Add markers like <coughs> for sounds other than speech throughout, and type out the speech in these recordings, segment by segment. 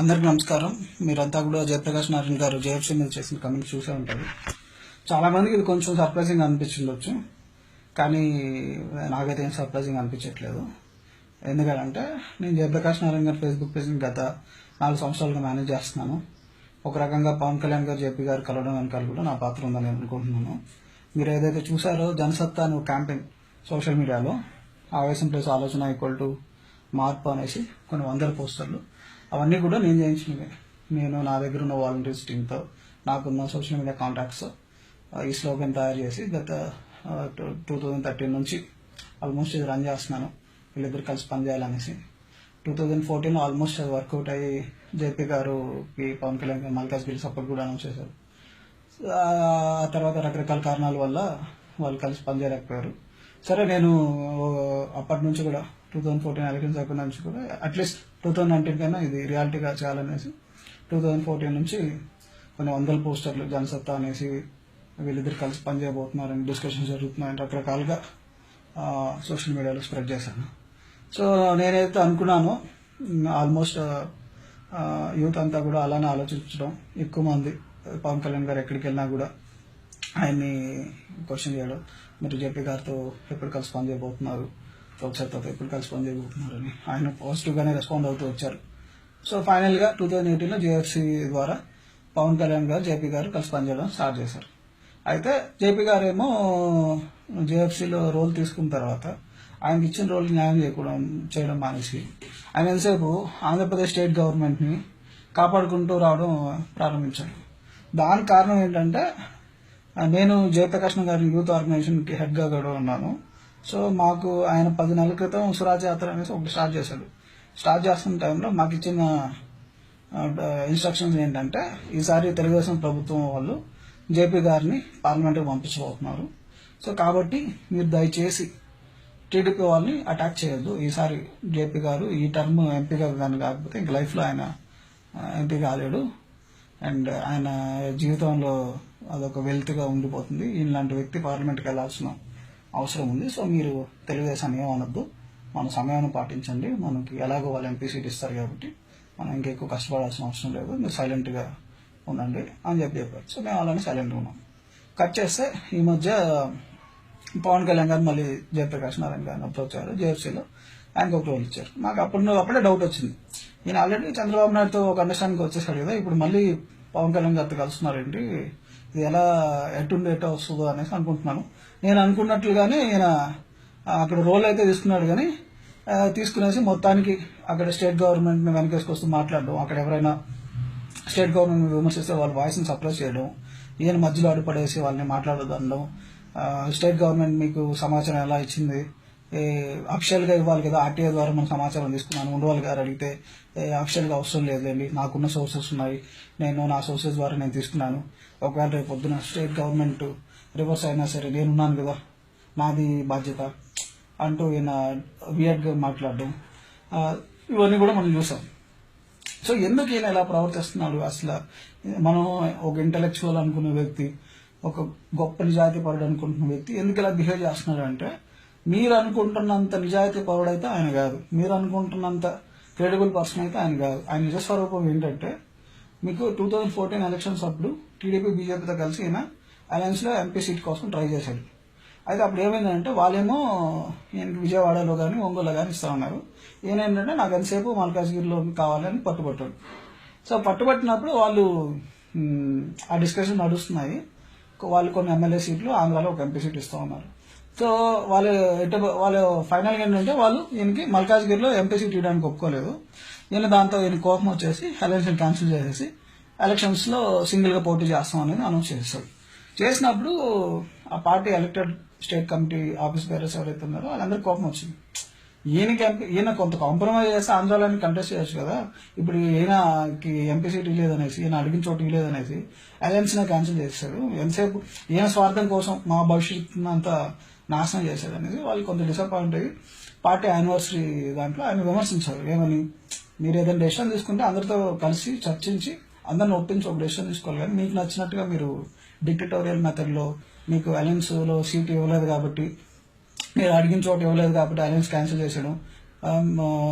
అందరికీ నమస్కారం. మీరంతా కూడా జయప్రకాష్ నారాయణ గారు జేఎఫ్సీ మీద చేసిన కమెంట్ చూసే ఉంటారు. చాలామందికి ఇది కొంచెం సర్ప్రైజింగ్ అనిపించిండొచ్చు. కానీ నాకైతే ఏం సర్ప్రైజింగ్ అనిపించట్లేదు. ఎందుకంటే నేను జయప్రకాష్ నారాయణ గారి ఫేస్బుక్ పేజ్ని గత నాలుగు సంవత్సరాలుగా మేనేజ్ చేస్తున్నాను. ఒక రకంగా పవన్ కళ్యాణ్ గారు జేపీ గారు కలవడం వెనకాల కూడా నా పాత్ర ఉందని నేను అనుకుంటున్నాను. మీరు ఏదైతే చూసారో జనసత్తా అనే క్యాంపెయిన్ సోషల్ మీడియాలో ఆవేశం ప్లస్ ఆలోచన ఈక్వల్ టు మార్పు అనేసి కొన్ని వందల పోస్టర్లు. అవన్నీ కూడా నేను చేయించినవి. నేను నా దగ్గర ఉన్న వాలంటీర్స్ టీంతో నాకున్న సోషల్ మీడియా కాంటాక్ట్స్ ఈ స్లోగన్ తయారు చేసి గత టూ థౌజండ్ థర్టీన్ నుంచి ఆల్మోస్ట్ ఇది రన్ చేస్తున్నాను. వీళ్ళిద్దరు కలిసి పనిచేయాలనేసి టూ థౌజండ్ ఫోర్టీన్ ఆల్మోస్ట్ అది వర్కౌట్ అయ్యి జేపీ గారుకి పవన్ కళ్యాణ్ గారు మల్కాజ్ గిరి సపోర్ట్ కూడా అనౌన్స్ చేశారు. ఆ తర్వాత రకరకాల కారణాల వల్ల వాళ్ళు కలిసి పనిచేయలేకపోయారు సరే నేను అప్పటి నుంచి కూడా టూ థౌసండ్ ఫోర్టీన్ ఎలక్షన్స్ అయిపోయిన నుంచి కూడా అట్లీస్ట్ టూ థౌసండ్ నైన్టీన్ కన్నా ఇది రియాలిటీగా చేయాలనేసి టూ థౌజండ్ ఫోర్టీన్ నుంచి కొన్ని వందల పోస్టర్లు జనసత్తా అనేసి వీళ్ళిద్దరు కలిసి పనిచేయబోతున్నారని డిస్కషన్ జరుగుతున్నాయని రకరకాలుగా సోషల్ మీడియాలో స్ప్రెడ్ చేశాను. సో నేనైతే అనుకున్నాను ఆల్మోస్ట్ యూత్ అంతా కూడా అలానే ఆలోచించడం ఎక్కువ మంది పవన్ కళ్యాణ్ గారు ఎక్కడికి వెళ్ళినా కూడా ఆయన్ని క్వశ్చన్ చేయడం మీరు జేపీ గారితో ఎప్పుడు కలిసి పనిచేయబోతున్నారు చేయబోతున్నారు ప్రొఫెసర్తో ఎప్పుడు కలిసి పనిచేయబోతున్నారని ఆయన పాజిటివ్గానే రెస్పాండ్ అవుతూ వచ్చారు. సో ఫైనల్గా టూ థౌజండ్ ఎయిటీన్లో జేఎఫ్సీ ద్వారా పవన్ కళ్యాణ్ గారు జేపీ గారు కలిసి పనిచేయడం స్టార్ట్ చేశారు. అయితే జేపీ గారు ఏమో జేఎఫ్సీలో రోల్ తీసుకున్న తర్వాత ఆయనకి ఇచ్చిన రోల్ న్యాయం చేయకూడదు చేయడం మానేసి ఆయన ఎంతసేపు ఆంధ్రప్రదేశ్ స్టేట్ గవర్నమెంట్ని కాపాడుకుంటూ రావడం ప్రారంభించారు. దానికి కారణం ఏంటంటే నేను జయప్రకాష్ గారి యూత్ ఆర్గనైజేషన్కి హెడ్గా కూడా ఉన్నాను సో మాకు ఆయన పది నెలల క్రితం సురాజ్ యాత్ర అనేసి ఒకటి స్టార్ట్ చేశాడు. స్టార్ట్ చేస్తున్న టైంలో మాకు ఇచ్చిన ఇన్స్ట్రక్షన్స్ ఏంటంటే ఈసారి తెలుగుదేశం ప్రభుత్వం వాళ్ళు జేపీ గారిని పార్లమెంట్కి పంపించబోతున్నారు. సో కాబట్టి మీరు దయచేసి టీడీపీ వాళ్ళని అటాక్ చేయొద్దు. ఈసారి జేపీ గారు ఈ టర్మ్ ఎంపీగా కానీ కాకపోతే ఇంక లైఫ్లో ఆయన ఎంపీ కాలేడు. అండ్ ఆయన జీవితంలో అదొక వెల్త్గా ఉండిపోతుంది. ఇలాంటి వ్యక్తి పార్లమెంట్కి వెళ్ళాల్సిన అవసరం ఉంది. సో మీరు తెలుగుదేశాన్ని ఏమనొద్దు మన సమయాన్ని పాటించండి. మనకి ఎలాగో వాళ్ళు ఎంపీ సీట్ ఇస్తారు కాబట్టి మనం ఇంకెక్కువ కష్టపడాల్సిన అవసరం లేదు. మీరు సైలెంట్గా ఉండండి అని చెప్పి చెప్పారు. సో మేము అలానే సైలెంట్గా ఉన్నాం. కట్ చేస్తే ఈ మధ్య పవన్ కళ్యాణ్ గారు మళ్ళీ జయప్రకాష్ నారాయణ గారిని అప్రోచ్ అయ్యారు. జేఎఫ్సీలో ఆయనకు ఒక రోల్ ఇచ్చారు. నాకు అప్పుడు అప్పుడే డౌట్ వచ్చింది. నేను ఆల్రెడీ చంద్రబాబు నాయుడుతో ఒక అండర్స్టాండింగ్ వచ్చేసాడు కదా. ఇప్పుడు మళ్ళీ పవన్ కళ్యాణ్ గారితో కలుస్తున్నారేంటి? ఇది ఎలా ఎటుండి వస్తుందో అనేసి అనుకుంటున్నాను. నేను అనుకున్నట్లుగానే ఈయన అక్కడ రోల్ అయితే తీసుకున్నాడు కానీ తీసుకునేసి మొత్తానికి అక్కడ స్టేట్ గవర్నమెంట్ని వెనకేసుకొస్తూ మాట్లాడడం అక్కడ ఎవరైనా స్టేట్ గవర్నమెంట్ విమర్శిస్తే వాళ్ళ వాయిస్ని సప్రెస్ చేయడం ఈయన మధ్యలో అడుపడేసి వాళ్ళని మాట్లాడదనడం స్టేట్ గవర్నమెంట్ మీకు సమాచారం ఎలా ఇచ్చింది అఫిషియల్గా ఇవ్వాలి కదా ఆర్టీఐ ద్వారా మనం సమాచారం తీసుకున్నాను ఉండవాలి గారు అడిగితే అఫిషియల్గా అవసరం లేదులేండి నాకున్న సోర్సెస్ ఉన్నాయి నేను నా సోర్సెస్ ద్వారా నేను తీసుకున్నాను ఒకవేళ రేపు పొద్దున స్టేట్ గవర్నమెంట్ రివర్స్ అయినా సరే నేనున్నాను కదా నాది బాధ్యత అంటూ ఈయన వియర్డ్గా మాట్లాడడం ఇవన్నీ కూడా మనం చూసాం. సో ఎందుకు ఈయన ఇలా ప్రవర్తిస్తున్నాడు అసలు? మనం ఒక ఇంటలెక్చువల్ అనుకునే వ్యక్తి ఒక గొప్ప నిజాయితీ పరుడు అనుకుంటున్న వ్యక్తి ఎందుకు ఇలా బిహేవ్ చేస్తున్నాడు అంటే మీరు అనుకుంటున్నంత నిజాయితీ పరుడు అయితే ఆయన కాదు. మీరు అనుకుంటున్నంత క్రెడిబుల్ పర్సన్ అయితే ఆయన కాదు. ఆయన నిజస్వరూపం ఏంటంటే మీకు టూ థౌజండ్ ఫోర్టీన్ ఎలక్షన్స్ అప్పుడు టీడీపీ బీజేపీతో కలిసి ఈయన అలయన్స్లో ఎంపీ సీట్ కోసం ట్రై చేశాడు. అయితే అప్పుడు ఏమైందంటే వాళ్ళేమో విజయవాడలో కానీ ఒంగోలు కానీ ఇస్తా ఉన్నారు ఈయన ఏంటంటే నాకు ఎంతసేపు మల్కాజ్గిరిలో కావాలని పట్టుబట్టాడు. సో పట్టుబట్టినప్పుడు వాళ్ళు ఆ డిస్కషన్ నడుస్తున్నాయి. వాళ్ళు కొన్ని ఎమ్మెల్యే సీట్లు ఆంధ్రాలో ఒక ఎంపీ సీట్ ఇస్తూ ఉన్నారు సో వాళ్ళు ఎటు వాళ్ళు ఫైనల్గా ఏంటంటే వాళ్ళు ఈయనకి మల్కాజ్గిరిలో ఎంపీ సీట్ ఇవ్వడానికి ఒప్పుకోలేదు. ఈయన దాంతో ఈయన కోపం వచ్చేసి ఎలక్షన్ క్యాన్సిల్ చేసేసి ఎలక్షన్స్లో సింగిల్గా పోటీ చేస్తాం అనేది అనౌన్స్ చేశాడు. చేసినప్పుడు ఆ party elected state committee office bearers ఎవరైతే ఉన్నారో వాళ్ళందరికీ కోపం వచ్చింది. ఈయనకి ఈయన కొంత కాంప్రమైజ్ చేస్తే ఆంధ్రాలోని కంటెస్ట్ చేయొచ్చు కదా. ఇప్పుడు ఈయనకి ఎంపీ సీట్ ఇవ్వలేదనేసి ఈయన అడిగిన చోటు ఇవ్వలేదనేసి అలయన్స్ని క్యాన్సిల్ చేశారు. ఎంతసేపు ఈయన స్వార్థం కోసం మా భవిష్యత్తు అంతా నాశనం చేశాడు అనేది వాళ్ళు కొంత డిసప్పాయింట్ అయ్యి పార్టీ యానివర్సరీ దాంట్లో ఆయన విమర్శించారు. ఏమని? మీరు ఏదైనా డెసిషన్ తీసుకుంటే అందరితో కలిసి చర్చించి అందరిని ఒప్పించి ఒక డెసిషన్ తీసుకోవాలి కానీ మీకు నచ్చినట్టుగా మీరు డిక్టటోరియల్ మెథడ్లో మీకు అలయన్స్లో సీట్ ఇవ్వలేదు కాబట్టి మీరు అడిగిన చోట ఇవ్వలేదు కాబట్టి అలయన్స్ క్యాన్సిల్ చేసేయడం um,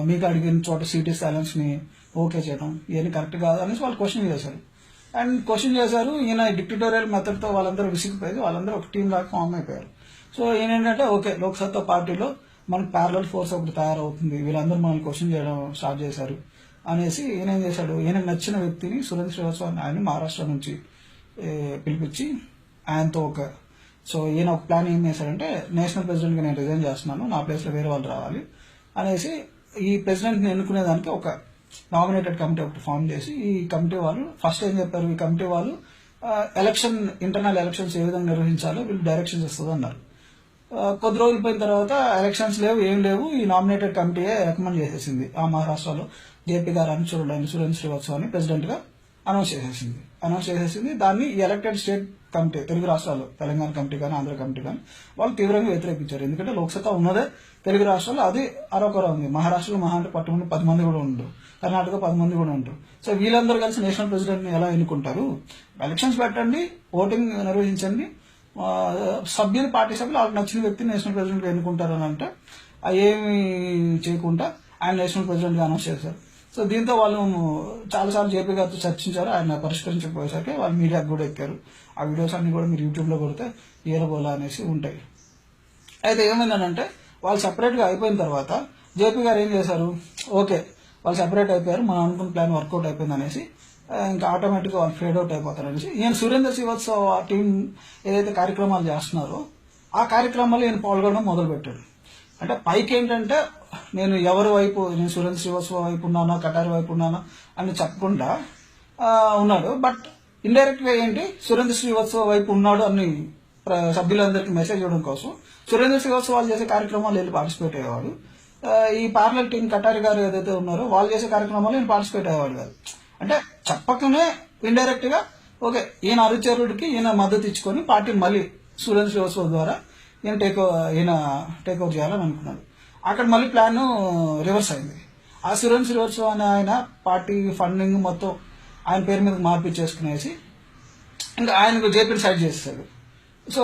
మీకు అడిగిన చోట సీటీస్ అలయన్స్ని ఓకే చేయడం ఇవన్నీ కరెక్ట్ కాదు అనేసి వాళ్ళు క్వశ్చన్ చేశారు. అండ్ క్వశ్చన్ చేశారు ఈయన డిక్టటోరియల్ మెథడ్తో వాళ్ళందరూ విసిగిపోయి వాళ్ళందరూ ఒక టీం లాగా ఫామ్ అయిపోయారు. సో ఏంటంటే ఓకే లోక్సత్తా పార్టీలో మనకు ప్యారలల్ ఫోర్స్ ఒకటి తయారవుతుంది వీళ్ళందరూ మనల్ని క్వశ్చన్ చేయడం స్టార్ట్ చేశారు అనేసి ఈయన ఏం చేశాడు ఈయన నచ్చిన వ్యక్తిని సురేంద్ర శ్రీవాస్వామి ఆయన మహారాష్ట్ర నుంచి పిలిపించి ఆయనతో ఒక సో ఈయన ఒక ప్లాన్ ఏం చేశాడంటే నేషనల్ ప్రెసిడెంట్గా నేను రిజైన్ చేస్తున్నాను నా ప్లేస్లో వేరే వాళ్ళు రావాలి అనేసి ఈ ప్రెసిడెంట్ని ఎన్నుకునేదానికి ఒక నామినేటెడ్ కమిటీ ఒకటి ఫామ్ చేసి ఈ కమిటీ వాళ్ళు ఫస్ట్ ఏం చెప్పారు ఈ కమిటీ వాళ్ళు ఎలక్షన్ ఇంటర్నల్ ఎలక్షన్స్ ఏ విధంగా నిర్వహించాలో వీళ్ళు డైరెక్షన్స్ ఇస్తుంది అన్నారు. కొద్ది రోజులు పోయిన తర్వాత ఎలక్షన్స్ లేవు ఏం లేవు ఈ నామినేటెడ్ కమిటీయే రికమెండ్ చేసేసింది. ఆ మహారాష్ట్రలో జేపీ గారు అనుచరుడు ఆయన సురేంద్ర శ్రీవాత్సవాన్ని ప్రెసిడెంట్గా అనౌన్స్ చేసేసింది. అనౌన్స్ చేసేసింది. దాన్ని ఎలక్టెడ్ స్టేట్ కమిటీ తెలుగు రాష్ట్రాలు తెలంగాణ కమిటీ కానీ ఆంధ్ర కమిటీ కానీ వాళ్ళు తీవ్రంగా వ్యతిరేకించారు. ఎందుకంటే లోక్సత్తా ఉన్నదే తెలుగు రాష్ట్రాల్లో అది అరొకర ఉంది. మహారాష్ట్రలో మహా అంటే పట్టుకుని పది మంది కూడా ఉండరు. కర్ణాటక పది మంది కూడా ఉండరు. సో వీళ్ళందరూ కలిసి నేషనల్ ప్రెసిడెంట్ని ఎలా ఎన్నుకుంటారు? ఎలక్షన్స్ పెట్టండి ఓటింగ్ నిర్వహించండి. సభ్యులు పార్టీ సభ్యులు వాళ్ళకి నచ్చిన వ్యక్తిని నేషనల్ ప్రెసిడెంట్ ఎన్నుకుంటారు అని అంటే అవి ఏమి చేయకుండా ఆయన నేషనల్ ప్రెసిడెంట్గా అనౌన్స్ చేశారు. సో దీంతో వాళ్ళు చాలాసార్లు జేపీ గారితో చర్చించారు. ఆయన పరిష్కరించకపోయేసరికి వాళ్ళు మీడియాకు కూడా ఎక్కారు. ఆ వీడియోస్ అన్ని కూడా మీరు యూట్యూబ్లో కొడితే ఏరబోలా అనేసి ఉంటాయి. అయితే ఏమైందనంటే వాళ్ళు సపరేట్గా అయిపోయిన తర్వాత జేపీ గారు ఏం చేశారు? ఓకే వాళ్ళు సపరేట్ అయిపోయారు. మనం అనుకున్న ప్లాన్ వర్కౌట్ అయిపోయింది అనేసి ఇంకా ఆటోమేటిక్గా వాళ్ళు ఫేడ్ అవుట్ అయిపోతారు అనేసి. ఈయన సురేంద్ర శ్రీవత్సవ్ ఆ టీం ఏదైతే కార్యక్రమాలు చేస్తున్నారో ఆ కార్యక్రమాలు ఈయన పాల్గొనడం మొదలుపెట్టాడు. అంటే పైకి ఏంటంటే నేను ఎవరి వైపు నేను సురేంద్ర శ్రీవత్సవ వైపు ఉన్నానా కటారి వైపు ఉన్నానా అని చెప్పకుండా ఉన్నాడు. బట్ ఇండైరెక్ట్గా ఏంటి? సురేంద్ర శ్రీవత్సవ వైపు ఉన్నాడు అని ప్ర- సభ్యులందరికీ మెసేజ్ ఇవ్వడం కోసం. సురేంద్ర శ్రీవత్సవ వాళ్ళు చేసే కార్యక్రమాలు వెళ్ళి పార్టిసిపేట్ అయ్యేవాడు ఈ పార్లర్ టీం కటారి గారు ఏదైతే ఉన్నారో వాళ్ళు చేసే కార్యక్రమాలు నేను పార్టిసిపేట్ అయ్యేవాడు కాదు. అంటే చెప్పకనే ఇండైరెక్ట్గా ఓకే ఈయన అరుచరుడికి ఈయన మద్దతు ఇచ్చుకొని పార్టీ మళ్ళీ సురేంద్ర శ్రీవత్సవ ద్వారా ఈయన టేక్ ఈయన టేక్ ఓవర్ చేయాలని అనుకున్నాడు అక్కడ మళ్ళీ ప్లాన్ రివర్స్ అయింది. ఆ సురేంద్ర రివర్స్ అనే ఆయన పార్టీ ఫండింగ్ మొత్తం ఆయన పేరు మీద మార్పిచ్చేసుకునేసి ఇంకా ఆయనకు జేపీని సైడ్ చేస్తాడు సో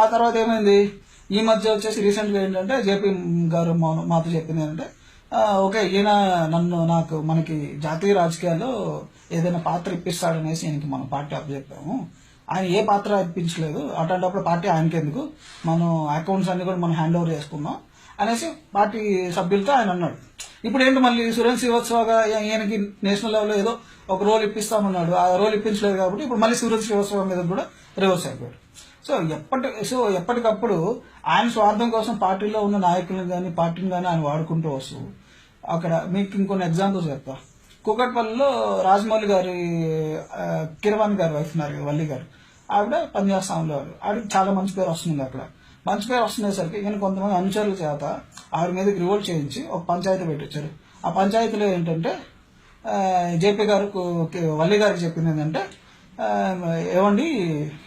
ఆ తర్వాత ఏమైంది? ఈ మధ్య వచ్చేసి రీసెంట్గా ఏంటంటే జేపీ గారు మాతో చెప్పింది ఏంటంటే ఓకే ఈయన నన్ను నాకు మనకి జాతీయ రాజకీయాల్లో ఏదైనా పాత్ర ఇప్పిస్తాడనేసి ఈయనకి మన పార్టీ అప్పచెప్పాము. ఆయన ఏ పాత్ర ఇప్పించలేదు అట్లాంటప్పుడు పార్టీ ఆయనకెందుకు? మనం అకౌంట్స్ అన్ని కూడా మనం హ్యాండ్ ఓవర్ చేసుకుందాం అనేసి పార్టీ సభ్యులతో ఆయన అన్నాడు. ఇప్పుడు ఏంటి మళ్ళీ సురేష్ శ్రీవత్సవగా ఈయనకి నేషనల్ లెవెల్లో ఏదో ఒక రోల్ ఇప్పిస్తామన్నాడు. ఆ రోల్ ఇప్పించలేదు కాబట్టి ఇప్పుడు మళ్ళీ సురేష్ శ్రీవత్సవ మీద కూడా రివర్స్ అయిపోయాడు. సో ఎప్పటి సో ఎప్పటికప్పుడు ఆయన స్వార్థం కోసం పార్టీలో ఉన్న నాయకులను కానీ పార్టీని కానీ ఆయన వాడుకుంటూ వస్తూ అక్కడ మీకు ఇంకొన్ని ఎగ్జాంపుల్స్ చెప్తా. కూకట్పల్లిలో రాజమౌళి గారి కిరవాణ్ కిరవాణి గారి వైఫ్ ఉన్నారు కదా, వల్లి గారు. ఆవిడ పనిచేస్తా ఉండేవారు ఆవిడకి చాలా మంచి పేరు వస్తుంది అక్కడ. మంచి పేరు వస్తుండేసరికి ఈయన కొంతమంది అనుచరుల చేత ఆవిడ మీదకి రివోల్ట్ చేయించి ఒక పంచాయతీ పెట్టించారు ఆ పంచాయతీలో ఏంటంటే జేపీ గారు వల్లి గారికి చెప్పింది ఏంటంటే ఏమండి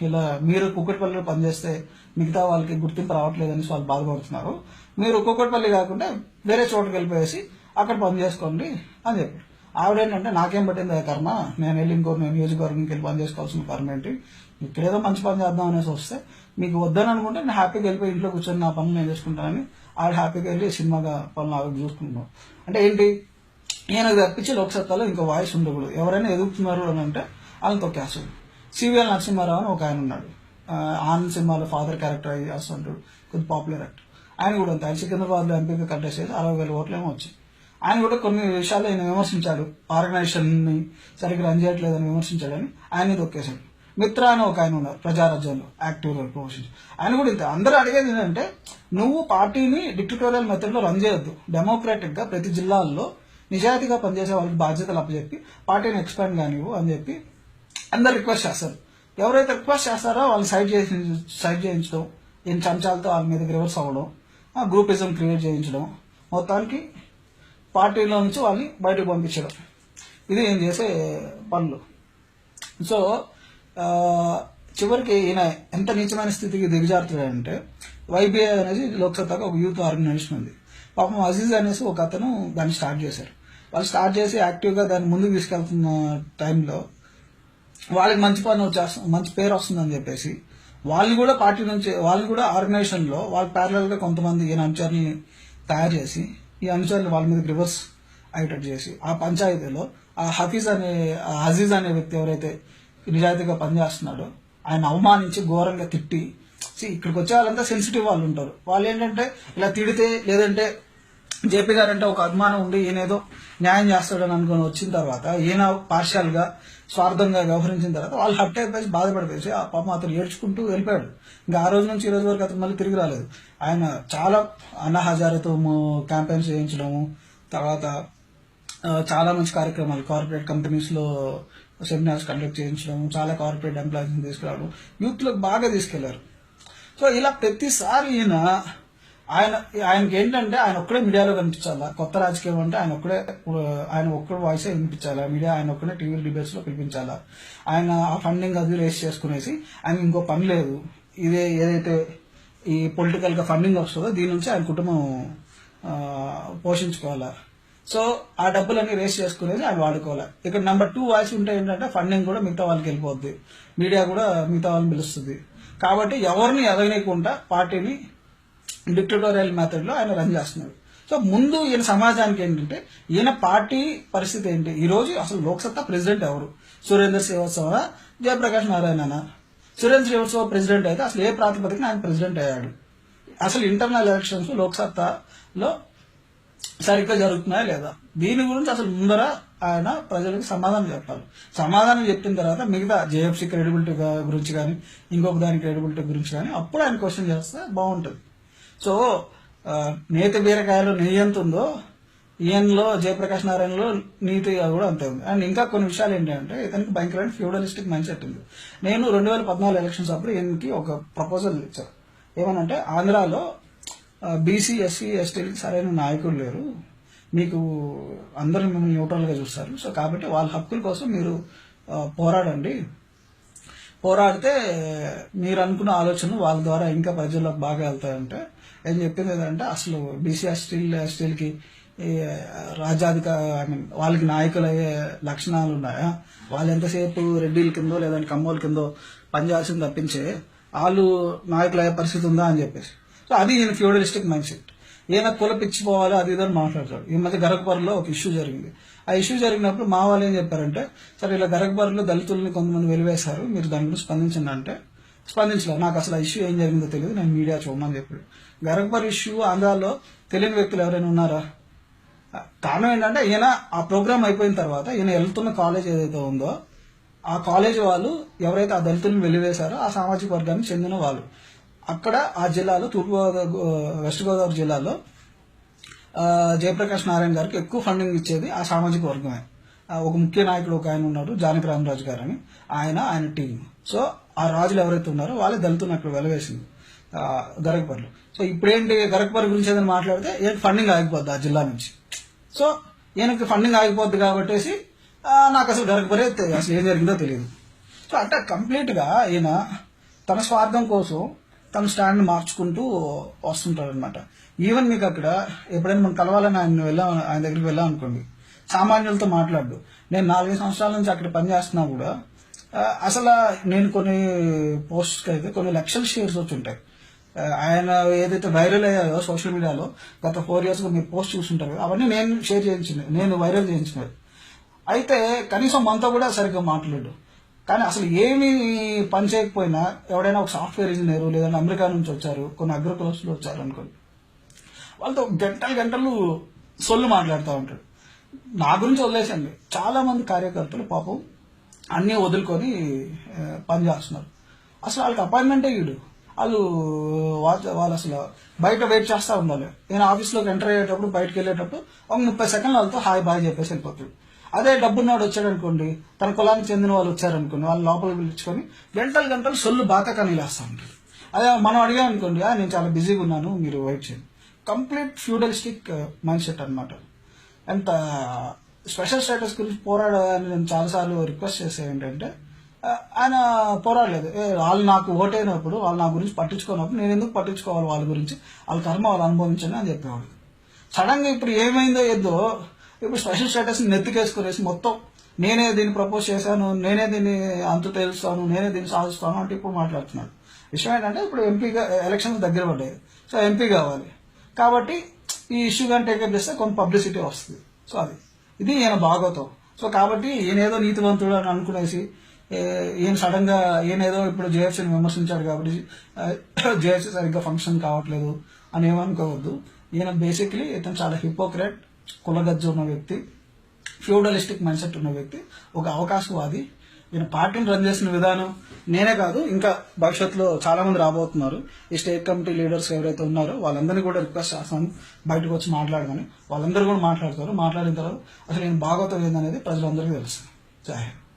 ఇలా మీరు కుక్కటిపల్లిలో పనిచేస్తే మిగతా వాళ్ళకి గుర్తింపు రావట్లేదని వాళ్ళు బాధపడుతున్నారు. మీరు కుక్కటిపల్లి కాకుండా వేరే చోటుకి వెళ్ళిపోయేసి అక్కడ పని చేసుకోండి అని చెప్పి ఆవిడేంటంటే నాకేం పట్టింది ఆ కర్మ? నేను వెళ్ళి ఇంకో నేను నియోజకవర్గంకి వెళ్ళి పని చేసుకోవాల్సిన కర్మ ఏంటి? ఇక్కడేదో మంచి పని చేద్దాం అనేసి వస్తే మీకు వద్దని అనుకుంటే నేను హ్యాపీగా వెళ్ళిపోయి ఇంట్లో కూర్చొని నా పనులు నేను చేసుకుంటానని ఆవిడ హ్యాపీగా వెళ్ళి సినిమాగా పనులు ఆవిడ చూసుకుంటున్నాం. అంటే ఏంటి? ఈయనకు తప్పించి లోక్సత్తాలో ఇంకా వాయిస్ ఉండకూడదు. ఎవరైనా ఎదుగుతున్నారు అని అంటే వాళ్ళని తొక్కేస్తుంది సివిఎల్ నరసింహారావు అని ఒక ఆయన ఉన్నాడు. ఆనంద్ సినిమాలో ఫాదర్ క్యారెక్టర్ అయ్యి చేస్తుంటాడు కొద్ది పాపులర్ యాక్టర్. ఆయన కూడా అంతే. సికింద్రాబాద్లో ఎంపీగా కంటెస్ట్ చేసి అరవై వేల ఓట్లేమో వచ్చాయి. ఆయన కూడా కొన్ని విషయాలు ఆయన విమర్శించాడు. ఆర్గనైజేషన్ని సరిగ్గా రన్ చేయట్లేదని విమర్శించాడని ఆయన దొక్కేశాడు మిత్ర అని ఒక ఆయన ఉన్నారు ప్రజారాజ్యంలో యాక్టివ్ రోల్ ప్రమోషన్ ఆయన కూడా ఇంత. అందరూ అడిగేది ఏంటంటే నువ్వు పార్టీని డిక్టటోరియల్ మెథడ్లో రన్ చేయొద్దు. డెమోక్రాటిక్గా ప్రతి జిల్లాల్లో నిజాయితీగా పనిచేసే వాళ్ళకి బాధ్యతలు అప్పచెప్పి పార్టీని ఎక్స్పాండ్ కానివ్వు అని చెప్పి అందరు రిక్వెస్ట్ చేస్తారు. ఎవరైతే రిక్వెస్ట్ చేస్తారో వాళ్ళు సైడ్ చేసి సైడ్ చేయించడం ఈయన చంచాలతో వాళ్ళ మీద రివర్స్ అవ్వడం ఆ గ్రూపిజం క్రియేట్ చేయించడం. మొత్తానికి పార్టీలో నుంచి వాళ్ళని బయటకు పంపించడం. ఇది ఏం చేసే పనులు. సో చివరికి ఈయన ఎంత నీచమైన స్థితికి దిగజారుతాడంటే వైబీఐ అనేది లోక్సత్తాకు ఒక యూత్ ఆర్గనైజేషన్ ఉంది. పాపం అజీజ్ అనేసి ఒక అతను దాన్ని స్టార్ట్ చేశారు. వాళ్ళు స్టార్ట్ చేసి యాక్టివ్గా దాన్ని ముందుకు తీసుకెళ్తున్న టైంలో వాళ్ళకి మంచి పని వచ్చేస్తుంది మంచి పేరు వస్తుందని చెప్పేసి వాళ్ళు కూడా పార్టీ నుంచి వాళ్ళు కూడా ఆర్గనైజేషన్లో వాళ్ళ ప్యారలల్గా కొంతమంది ఈయన అనుచరుల్ని తయారు చేసి ఈ అనుచరులు వాళ్ళ మీద రివర్స్ అయ్యేటట్టు చేసి ఆ పంచాయతీలో ఆ హఫీజ్ అనే హజీజ్ అనే వ్యక్తి ఎవరైతే నిజాయితీగా పనిచేస్తున్నాడో ఆయన అవమానించి ఘోరంగా తిట్టి ఇక్కడికి వచ్చే వాళ్ళంతా సెన్సిటివ్ వాళ్ళు ఉంటారు. వాళ్ళు ఏంటంటే ఇలా తిడితే లేదంటే జేపీ గారు అంటే ఒక అభిమానం ఉండి ఈయనేదో న్యాయం చేస్తాడని అనుకుని వచ్చిన తర్వాత ఈయన పార్షియల్గా స్వార్థంగా వ్యవహరించిన తర్వాత వాళ్ళు హట్ అయిపోయి బాధపడిపోయి ఆ పాపం అతను ఏడ్చుకుంటూ వెళ్ళిపోయాడు. ఇంకా ఆ రోజు నుంచి ఈ రోజు వరకు అతను మళ్ళీ తిరిగి రాలేదు. ఆయన చాలా అన్నా హజారతో క్యాంపెయిన్స్ చేయించడము తర్వాత చాలా మంచి కార్యక్రమాలు కార్పొరేట్ కంపెనీస్లో సెమినార్స్ కండక్ట్ చేయించడం చాలా కార్పొరేట్ ఎంప్లాయీస్ తీసుకురావడం యూత్ బాగా తీసుకెళ్ళారు. సో ఇలా ప్రతిసారి ఈయన ఆయన ఆయనకి ఏంటంటే ఆయన ఒక్కడే మీడియాలో కనిపించాలా? కొత్త రాజకీయం అంటే ఆయన ఒక్కడే ఆయన ఒక్కడ వాయిస్ వినిపించాలా? మీడియా ఆయన ఒక్కడే టీవీ డిబేట్స్లో పిలిపించాలా ఆయన ఆ ఫండింగ్ అది రేస్ చేసుకునేసి ఆయన ఇంకో పని లేదు. ఇదే ఏదైతే ఈ పొలిటికల్గా ఫండింగ్ వస్తుందో దీని నుంచి ఆయన కుటుంబం పోషించుకోవాలా? సో ఆ డబ్బులన్నీ రేస్ చేసుకునేది ఆయన వాడుకోవాలి? ఇక్కడ నెంబర్ టూ వాయిస్ ఉంటే ఏంటంటే ఫండింగ్ కూడా మిగతా వాళ్ళకి వెళ్ళిపోద్ది. మీడియా కూడా మిగతా వాళ్ళని పిలుస్తుంది. కాబట్టి ఎవరిని ఎదగనీయకుండా పార్టీని డిక్టటోరియల్ మెథడ్లో ఆయన రన్ చేస్తున్నారు. సో ముందు ఈయన సమాజానికి ఏంటంటే ఈయన పార్టీ పరిస్థితి ఏంటి? ఈ రోజు అసలు లోక్సత్తా ప్రెసిడెంట్ ఎవరు? సురేందర్ శ్రీవాత్సవ జయప్రకాష్ నారాయణ సురేంద్ర శ్రీవాత్సవ ప్రెసిడెంట్ అయితే అసలు ఏ ప్రాతిపదికన ఆయన ప్రెసిడెంట్ అయ్యాడు? అసలు ఇంటర్నల్ ఎలక్షన్స్ లోక్సత్తాలో సరిగ్గా జరుగుతున్నాయా లేదా? దీని గురించి అసలు ముందర ఆయన ప్రజలకు సమాధానం చెప్పాలి. సమాధానం చెప్పిన తర్వాత మిగతా జేఎఫ్సీ క్రెడిబిలిటీ గురించి కానీ ఇంకొక దాని క్రెడిబిలిటీ గురించి కానీ అప్పుడు ఆయన క్వశ్చన్ చేస్తే బాగుంటుంది. సో నేత బీరకాయలు బీరకాయలో నెయ్యి ఎంత ఉందో ఈయనలో జయప్రకాష్ నారాయణలో నీతి కూడా అంతే ఉంది. అండ్ ఇంకా కొన్ని విషయాలు ఏంటంటే ఇతనికి భయంకరమైన ఫ్యూడలిస్టిక్ మైండ్ సెట్ ఉంది. నేను రెండు వేల పద్నాలుగు ఎలక్షన్స్ అప్పుడు ఈయనకి ఒక ప్రపోజల్ ఇచ్చారు. ఏమనంటే ఆంధ్రాలో బీసీ ఎస్సీ ఎస్టీలకి సరైన నాయకులు లేరు. మీకు అందరూ మిమ్మల్ని న్యూట్రల్గా చూస్తారు. సో కాబట్టి వాళ్ళ హక్కుల కోసం మీరు పోరాడండి. పోరాడితే మీరు అనుకున్న ఆలోచనలు వాళ్ళ ద్వారా ఇంకా ప్రజలకు బాగా వెళ్తాయంటే ఏం చెప్పింది ఏంటంటే అసలు బీసీ స్టీల్ స్టీల్కి రాజ్యాధిక ఐ మీన్ వాళ్ళకి నాయకులు అయ్యే లక్షణాలు ఉన్నాయా? వాళ్ళు ఎంతసేపు రెడ్డిల కిందో లేదంటే కమ్మోల కిందో పనిచేయాల్సింది తప్పించే వాళ్ళు నాయకులు అయ్యే పరిస్థితి ఉందా అని చెప్పేసి. సో అది నేను ఫ్యూడలిస్టిక్ మైండ్ సెట్. ఈయన కుల పిచ్చిపోవాలి అది ఇదని మాట్లాడతాడు. ఈ మధ్య గరగపర్లో ఒక ఇష్యూ జరిగింది. ఆ ఇష్యూ జరిగినప్పుడు మా వాళ్ళు ఏం చెప్పారంటే సరే ఇలా గరగపర్లో దళితుల్ని కొంతమంది వెలివేశారు మీరు దాని గురించి స్పందించండి అంటే స్పందించలేదు. నాకు అసలు ఆ ఇష్యూ ఏం జరిగిందో తెలియదు నేను మీడియా చూడమని చెప్పాడు. గరగపర్ ఇష్యూ ఆంధ్రాలో తెలియని వ్యక్తులు ఎవరైనా ఉన్నారా? కారణం ఏంటంటే ఈయన ఆ ప్రోగ్రామ్ అయిపోయిన తర్వాత ఈయన వెళ్తున్న కాలేజ్ ఏదైతే ఉందో ఆ కాలేజ్ వాళ్ళు ఎవరైతే ఆ దళితులను వెలివేశారో ఆ సామాజిక వర్గానికి చెందిన వాళ్ళు. అక్కడ ఆ జిల్లాలో తూర్పుగోదావరి వెస్ట్ గోదావరి జిల్లాలో జయప్రకాష్ నారాయణ గారికి ఎక్కువ ఫండింగ్ ఇచ్చేది ఆ సామాజిక వర్గమే. ఒక ముఖ్య నాయకుడు ఒక ఆయన ఉన్నాడు జానకి రామరాజు గారు అని ఆయన ఆయన టీం సో ఆ రాజులు ఎవరైతే ఉన్నారో వాళ్ళే దళితులను అక్కడ వెలవేసింది. ఆ, గరగపర్లు సో ఇప్పుడేంటి గరగపర్ గురించి ఏదైనా మాట్లాడితే ఏంటి ఫండింగ్ ఆగిపోద్ది ఆ జిల్లా నుంచి. సో ఈయనకి ఫండింగ్ ఆగిపోద్ది కాబట్టేసి నాకు అసలు గరగపరే అసలు ఏం జరిగిందో తెలియదు. సో అంటే కంప్లీట్గా ఈయన తన స్వార్థం కోసం తన స్టాండ్ మార్చుకుంటూ వస్తుంటాడు అనమాట ఈవెన్ మీకు అక్కడ ఎప్పుడైనా మనం కలవాలని ఆయన వెళ్ళాం ఆయన దగ్గరికి వెళ్ళామనుకోండి సామాన్యులతో మాట్లాడు నేను నాలుగు సంవత్సరాల నుంచి అక్కడ పనిచేస్తున్నా కూడా అసలు నేను కొన్ని పోస్ట్స్ అయితే కొన్ని లక్షల షేర్స్ వచ్చి ఉంటాయి. ఆయన ఏదైతే వైరల్ అయ్యాయో సోషల్ మీడియాలో గత ఫోర్ ఇయర్స్ మీరు పోస్ట్ చూస్తుంటారు. అవన్నీ నేను షేర్ చేయించినవి నేను వైరల్ చేయించినవి. అయితే కనీసం మనతో కూడా సరిగ్గా మాట్లాడు కానీ అసలు ఏమి పని చేయకపోయినా ఎవడైనా ఒక సాఫ్ట్వేర్ ఇంజనీర్ లేదంటే అమెరికా నుంచి వచ్చారు కొన్ని అగ్రికల్చర్లు వచ్చారు అనుకోండి వాళ్ళతో గంటలు గంటలు సొల్లు మాట్లాడుతూ ఉంటాడు. నా గురించి వదిలేసండి. చాలా మంది కార్యకర్తలు పాపం అన్నీ వదులుకొని పని చేస్తున్నారు. అసలు వాళ్ళకి అపాయింట్మెంటే ఇడు వాళ్ళు వా- వాళ్ళు అసలు బయట వెయిట్ చేస్తూ ఉండాలి. నేను ఆఫీస్లోకి ఎంటర్ అయ్యేటప్పుడు బయటకు వెళ్ళేటప్పుడు ఒక ముప్పై సెకండ్లు వాళ్ళతో హాయ్ బాయ్ చెప్పేసి వెళ్ళిపోతాడు. అదే డబ్బున్నవాడు వచ్చాడు అనుకోండి తన కులానికి చెందిన వాళ్ళు వచ్చారనుకోండి వాళ్ళు లోపలికి పిలుచుకొని గంటలు గంటలు సొల్లు బాగా కనీలేస్తూ ఉంటాడు. అదే మనం అడిగాం అనుకోండి నేను చాలా బిజీగా ఉన్నాను మీరు వెయిట్ చేయండి. కంప్లీట్ ఫ్యూడలిస్టిక్ మైండ్ సెట్ అనమాట ఎంత స్పెషల్ స్టేటస్ గురించి పోరాడాలని నేను చాలాసార్లు రిక్వెస్ట్ చేసే ఏంటంటే uh, ఆయన పోరాడలేదు. వాళ్ళు నాకు ఓటైనప్పుడు వాళ్ళు నా గురించి పట్టించుకున్నప్పుడు నేను ఎందుకు పట్టించుకోవాలి వాళ్ళ గురించి? వాళ్ళ కర్మ వాళ్ళు అనుభవించండి అని చెప్పేవాడు సడన్గా ఇప్పుడు ఏమైందో ఏదో ఇప్పుడు స్పెషల్ స్టేటస్ని నెత్తికేసుకునేసి మొత్తం నేనే దీన్ని ప్రపోజ్ చేశాను నేనే దీన్ని అంత తేలుస్తాను నేనే దీన్ని సాధిస్తాను అంటే ఇప్పుడు మాట్లాడుతున్నాడు. విషయం ఏంటంటే ఇప్పుడు ఎంపీగా ఎలక్షన్స్ దగ్గర పడ్డాయి. సో ఎంపీ కావాలి. కాబట్టి ఈ ఇష్యూ కానీ టేకప్ చేస్తే కొంత పబ్లిసిటీ వస్తుంది. సో అది. ఇది ఈయన భాగవతం. సో కాబట్టి ఈయనేదో నీతివంతుడు అని అనుకునేసి ఈయన సడన్గా ఇప్పుడు జేఎఫ్సీని విమర్శించాడు కాబట్టి జేఎఫ్సీ <coughs> సరిగ్గా ఫంక్షన్ కావట్లేదు అని ఏమనుకోవద్దు ఈయన బేసిక్లీ ఇతను చాలా హిపోక్రెట్ కులగజ్జు ఉన్న వ్యక్తి ఫ్యూడలిస్టిక్ మైండ్ సెట్ ఉన్న వ్యక్తి ఒక అవకాశవాది ఈయన పార్టీని రన్ చేసిన విధానం నేనే కాదు ఇంకా భవిష్యత్తులో చాలా మంది రాబోతున్నారు. ఈ స్టేట్ కమిటీ లీడర్స్ ఎవరైతే ఉన్నారో వాళ్ళందరినీ కూడా రిక్వెస్ట్ చేస్తాను. బయటకు వచ్చి మాట్లాడమని. వాళ్ళందరూ కూడా మాట్లాడతారు. మాట్లాడిన తర్వాత అసలు నేను భాగవతం ఏందనేది ప్రజలందరికీ తెలుసు. జాహీర్